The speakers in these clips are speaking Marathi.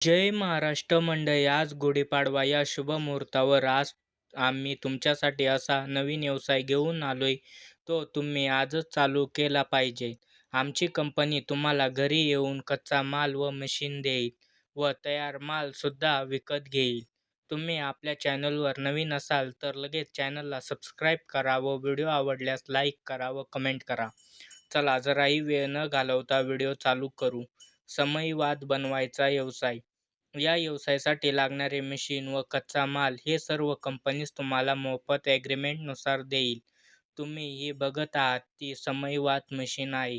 जय महाराष्ट्र मंडळी आज गुढीपाडवा या शुभ मुहूर्तावर आज आम्ही तुमच्यासाठी असा नवीन व्यवसाय घेऊन आलोय. तो तुम्ही आजच चालू केला पाहिजे. आमची कंपनी तुम्हाला घरी येऊन कच्चा माल व मशीन देईल व तयार माल सुद्धा विकत घेईल. तुम्ही आपल्या चॅनलवर नवीन असाल तर लगेच चॅनलला सबस्क्राईब करा व व्हिडिओ आवडल्यास लाईक करा व कमेंट करा. चला जराही वेळ न घालवता व्हिडिओ चालू करू. समयवाद बनवायचा व्यवसाय. या व्यवसायासाठी लागणारे मशीन व कच्चा माल हे सर्व कंपनीच तुम्हाला मोफत ॲग्रीमेंटनुसार देईल. तुम्ही ही बघत आहात ती समयवात मशीन आहे.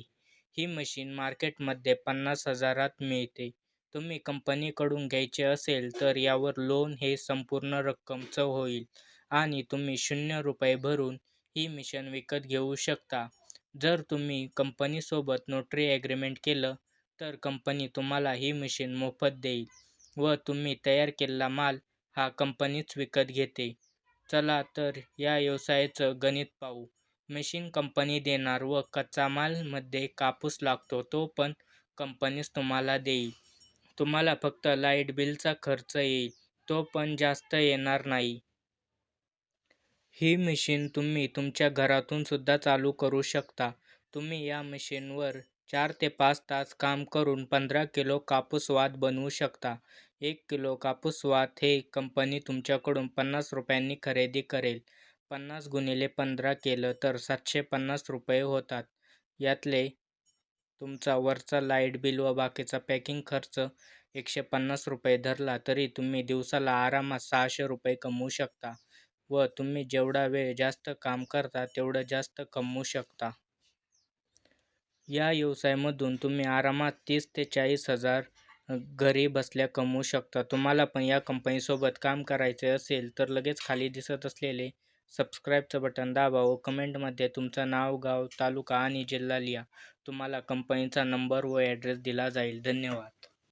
ही मशीन मार्केटमध्ये पन्नास हजारात मिळते. तुम्ही कंपनीकडून घ्यायचे असेल तर यावर लोन हे संपूर्ण रक्कमचं होईल. आणि तुम्ही शून्य रुपये भरून ही मशीन विकत घेऊ शकता. जर तुम्ही कंपनीसोबत नोटरी ॲग्रीमेंट केलं तर कंपनी तुम्हाला ही मशीन मोफत देईल. व तुम्ही तयार केलेला माल हा कंपनीच विकत घेते. चला तर या व्यवसायाचं गणित पाहू. मशीन कंपनी देणार व कच्चा मालमध्ये कापूस लागतो तो पण कंपनीच तुम्हाला देईल. तुम्हाला फक्त लाइट बिलचा खर्च येईल तो पण जास्त येणार नाही. ही मशीन तुम्ही तुमच्या घरातून सुद्धा चालू करू शकता. तुम्ही या मशीनवर चार ते पाच तास काम करून पंधरा किलो कापूस वाद बनवू शकता. एक किलो कापूस वात हे कंपनी तुमच्याकडून पन्नास रुपयांनी खरेदी करेल. पन्नास गुणिले पंधरा केलं तर सातशे पन्नास रुपये होतात. यातले तुमचा वरचा लाइट बिल व बाकीचा पॅकिंग खर्च एकशे पन्नास रुपये धरला तरी तुम्ही दिवसाला आरामात सहाशे रुपये कमवू शकता व तुम्ही जेवढा वेळ जास्त काम करता तेवढं जास्त कमवू शकता. या व्यवसायामधून तुम्ही आरामात तीस ते चाळीस हजार घरी बसल्या कमवू शकता. तुम्हाला पण या कंपनीसोबत काम करायचे असेल तर लगेच खाली दिसत असलेले सबस्क्राईबचं बटन दाबा व कमेंटमध्ये तुमचं नाव गाव तालुका आणि जिल्हा लिहा. तुम्हाला कंपनीचा नंबर व ॲड्रेस दिला जाईल. धन्यवाद.